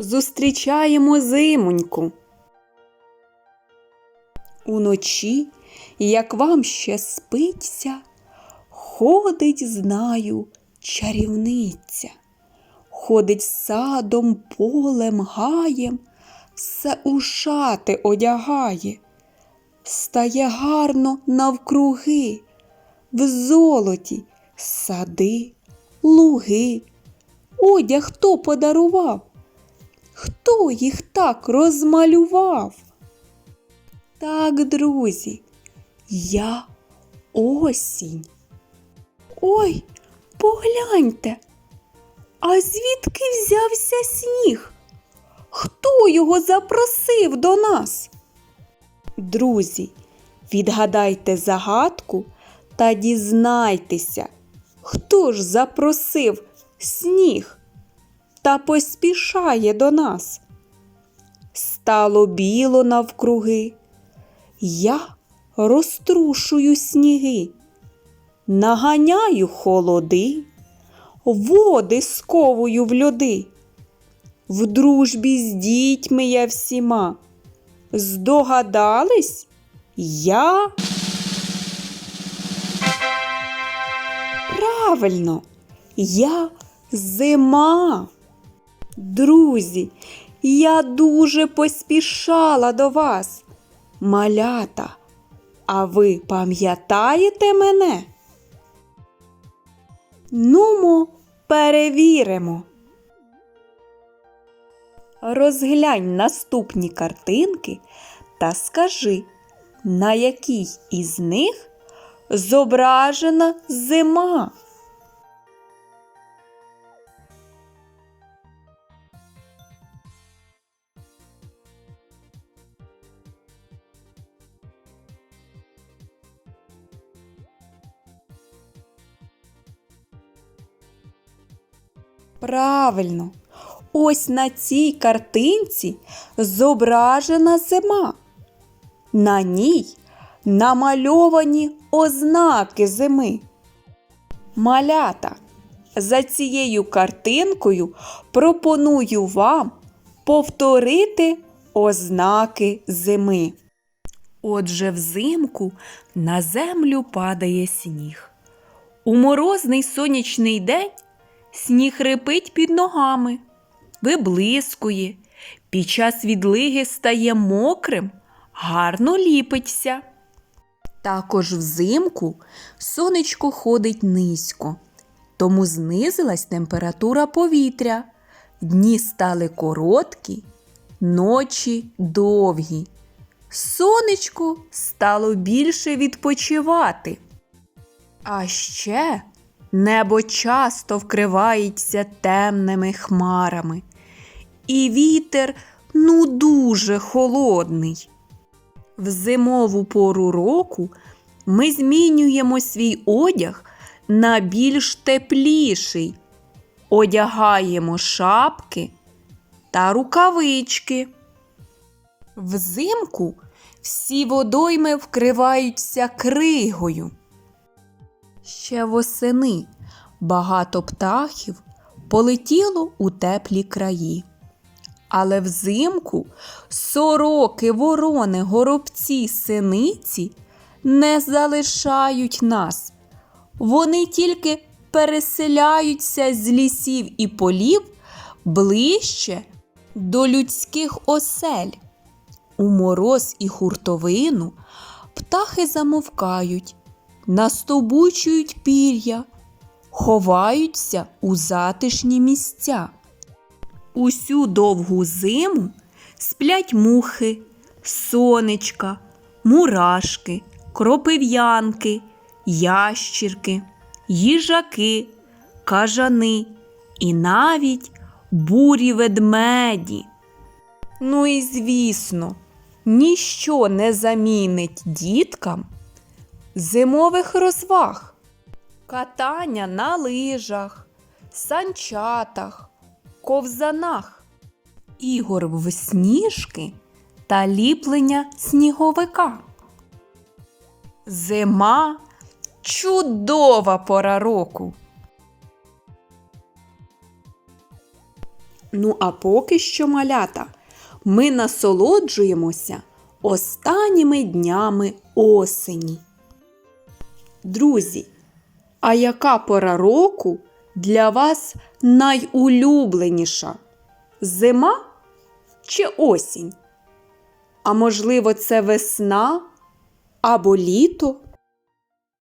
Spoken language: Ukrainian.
зустрічаємо зимоньку. Уночі, як вам ще спиться, ходить, знаю, чарівниця, ходить садом, полем, гаєм, все у шати одягає, стає гарно навкруги, в золоті сади, луги. Одяг хто подарував? Хто їх так розмалював? Так, друзі, я осінь. Ой, погляньте, а звідки взявся сніг? Хто його запросив до нас? Друзі, відгадайте загадку та дізнайтеся, хто ж запросив сніг та поспішає до нас. Стало біло навкруги, я розтрушую сніги, наганяю холоди, води сковую в льоди. В дружбі з дітьми я всіма. Здогадались? Я. Правильно, я зима. Друзі, я дуже поспішала до вас, малята. А ви пам'ятаєте мене? Нумо, перевіримо. Розглянь наступні картинки та скажи, на якій із них зображена зима. Правильно, ось на цій картинці зображена зима. На ній намальовані ознаки зими. Малята, за цією картинкою пропоную вам повторити ознаки зими. Отже, взимку на землю падає сніг. У морозний сонячний день сніг рипить під ногами, виблискує, під час відлиги стає мокрим, гарно ліпиться. Також взимку сонечко ходить низько, тому знизилась температура повітря. Дні стали короткі, ночі довгі. Сонечко стало більше відпочивати. А ще небо часто вкривається темними хмарами, і вітер ну дуже холодний. В зимову пору року ми змінюємо свій одяг на більш тепліший, одягаємо шапки та рукавички. Взимку всі водойми вкриваються кригою. Ще восени багато птахів полетіло у теплі краї. Але взимку сороки, ворони, горобці, синиці не залишають нас. Вони тільки переселяються з лісів і полів ближче до людських осель. У мороз і хуртовину птахи замовкають, настовбучують пір'я, ховаються у затишні місця. Усю довгу зиму сплять мухи, сонечка, мурашки, кропив'янки, ящірки, їжаки, кажани і навіть бурі ведмеді. Ну і звісно, ніщо не замінить діткам зимових розваг, катання на лижах, санчатах, ковзанах, ігор в сніжки та ліплення сніговика. Зима чудова пора року. Ну, а поки що, малята, ми насолоджуємося останніми днями осені. Друзі, а яка пора року для вас найулюбленіша? Зима чи осінь? А можливо, це весна або літо?